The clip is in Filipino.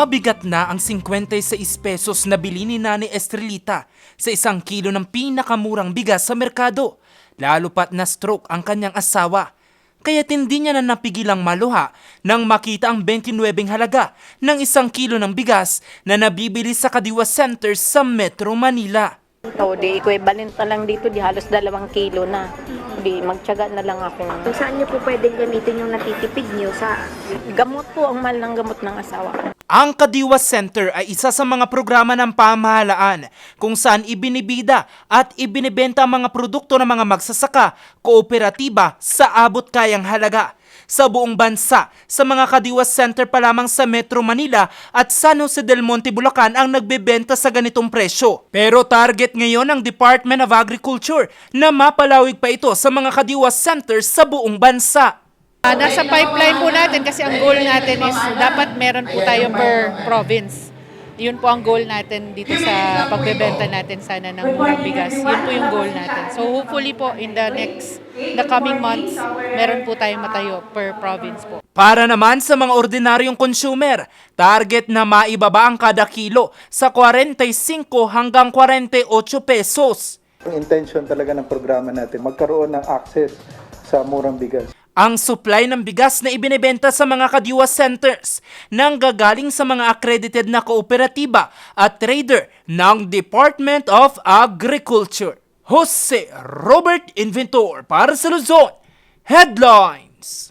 Mabigat na ang 56 pesos na bili ni Nani Estrelita sa isang kilo ng pinakamurang bigas sa merkado. Lalo pat na stroke ang kanyang asawa. Kaya hindi niya na napigilang maluha nang makita ang 29 halaga ng isang kilo ng bigas na nabibili sa Kadiwa Center sa Metro Manila. O di equivalent na lang dito, di halos dalawang kilo na. Di magtyaga na lang ako. Saan niyo po pwedeng gamitin yung natitipid niyo sa Gamot po ang mahal ng gamot ng asawa ko. Ang Kadiwa Center ay isa sa mga programa ng pamahalaan kung saan ibinibida at ibinibenta ang mga produkto ng mga magsasaka, kooperatiba sa abot kayang halaga. Sa buong bansa, sa mga Kadiwa Center pa lamang sa Metro Manila at San Jose del Monte, Bulacan ang nagbebenta sa ganitong presyo. Pero target ngayon ng Department of Agriculture na mapalawig pa ito sa mga Kadiwa Centers sa buong bansa. Ah, nasa pipeline po natin kasi ang goal natin is dapat meron po tayo per province. Yun po ang goal natin dito sa pagbebenta natin sana ng murang bigas. Yun po yung goal natin. So hopefully po in the next, the coming months, meron po tayong matayo per province po. Para naman sa mga ordinaryong consumer, target na maibaba ang kada kilo sa 45 hanggang 48 pesos. Ang intention talaga ng programa natin, magkaroon ng access sa murang bigas. Ang supply ng bigas na ibinebenta sa mga kadiwa centers nang gagaling sa mga accredited na kooperatiba at trader ng Department of Agriculture. Jose Robert Inventor para sa Luzon. Headlines!